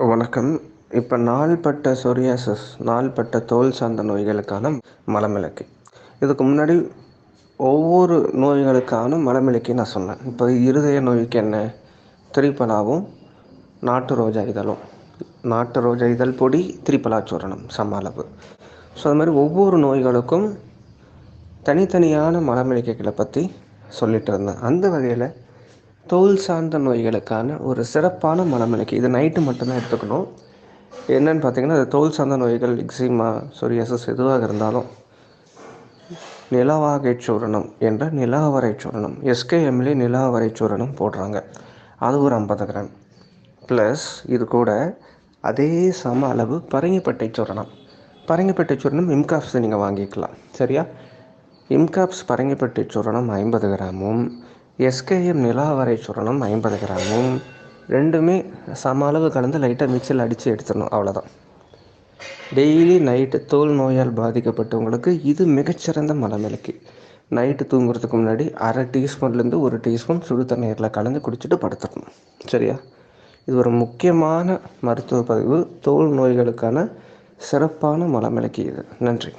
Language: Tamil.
வணக்கம். இப்போ நாள்பட்ட சொரியாசஸ் நாள்பட்ட தோல் சார்ந்த நோய்களுக்கான மலமிளக்கு. இதுக்கு முன்னாடி ஒவ்வொரு நோய்களுக்கான மலமிளக்கி நான் சொன்னேன். இப்போ இருதய நோய்க்கு என்ன? திரிப்பலாவும் நாட்டு ரோஜா இதழும். நாட்டு ரோஜா இதழ் பொடி திரிபலா சூரணம் சம அளவு. ஸோ அது மாதிரி ஒவ்வொரு நோய்களுக்கும் தனித்தனியான மலமிளக்கைகளை பற்றி சொல்லிட்டு இருந்தேன். அந்த வகையில் தோல் சார்ந்த நோய்களுக்கான ஒரு சிறப்பான மலமிளக்கி இது நைட்டு மட்டும்தான் எடுத்துக்கணும். என்னன்னு பார்த்தீங்கன்னா அது தோல் சார்ந்த நோய்கள் எக்ஸிமா சொரியாசஸ் எதுவாக இருந்தாலும் நிலவாகை சூரணம் என்ற நிலாவரை சூரணம் எஸ்கேஎம்லே நிலாவரை சூரணம் போடுறாங்க. அது ஒரு ஐம்பது கிராம். ப்ளஸ் இது கூட அதே சம அளவு பரங்கிப்பட்டை சூரணம். பரங்கிப்பட்டை சூரணம் இம்காப்ஸ் நீங்கள் வாங்கிக்கலாம். சரியா? இம்காப்ஸ் பரங்கிப்பட்டை சூரணம் ஐம்பது கிராமும் எஸ்கேஎம் நிலாவரை சுரணம் ஐம்பது கிராமும் ரெண்டுமே சம அளவு கலந்து லைட்டாக மிக்சியில் அடித்து எடுத்துடணும். அவ்வளோதான் டெய்லி நைட்டு தோல் நோயால் பாதிக்கப்பட்டவங்களுக்கு இது மிகச்சிறந்த மலமிளக்கி நைட்டு தூங்குறதுக்கு முன்னாடி அரை டீஸ்பூன்லேருந்து ஒரு டீஸ்பூன் சுடு தண்ணீரில் கலந்து குடிச்சிட்டு படுத்துடணும். சரியா? இது ஒரு முக்கியமான மருத்துவ பதிவு. தோல் நோய்களுக்கான சிறப்பான மலமிளக்கி இது. நன்றி.